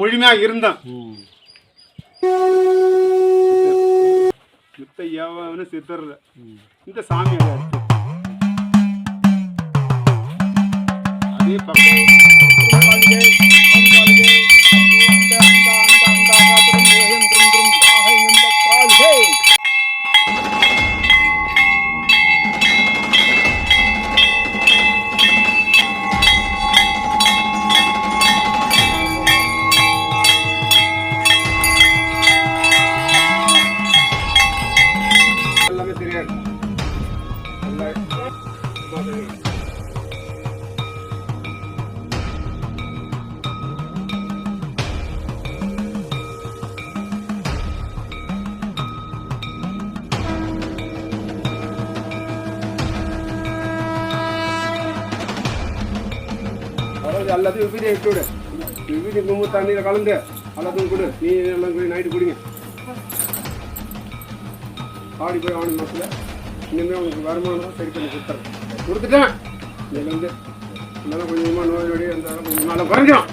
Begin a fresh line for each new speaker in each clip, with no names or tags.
முழுமையாக இருந்தோம்
சித்த
மித்த சித்தர்ல. இந்த சாமி அதே பக்கம். எல்லாத்தையும் விபீதி இட்டு விடு விபீதி கும்பு தண்ணியில் கலந்து எல்லாத்தையும் கொடு நீ எல்லாம் கூட நைட்டு குடிங்க. ஆடி போய் ஆடி மாதத்தில் இனிமேல் உங்களுக்கு வருமானம் சரி பண்ணி கொடுத்துறேன். கொடுத்துட்டேன். இதுலேருந்து இருந்தாலும் கொஞ்சமாக நோய் நொடி இருந்தாலும் கொஞ்சம் நாளாக குறைஞ்சிடும்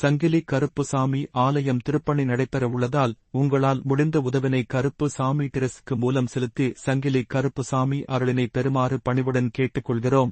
சங்கிலி கருப்புசாமி ஆலயம் திருப்பணி நடைபெற உள்ளதால் உங்களால் முடிந்த உதவினை கருப்புசாமி டிரஸ்க்கு மூலம் செலுத்தி சங்கிலி கருப்புசாமி அருளினை பெறுமாறு பணிவுடன் கேட்டுக்கொள்கிறோம்.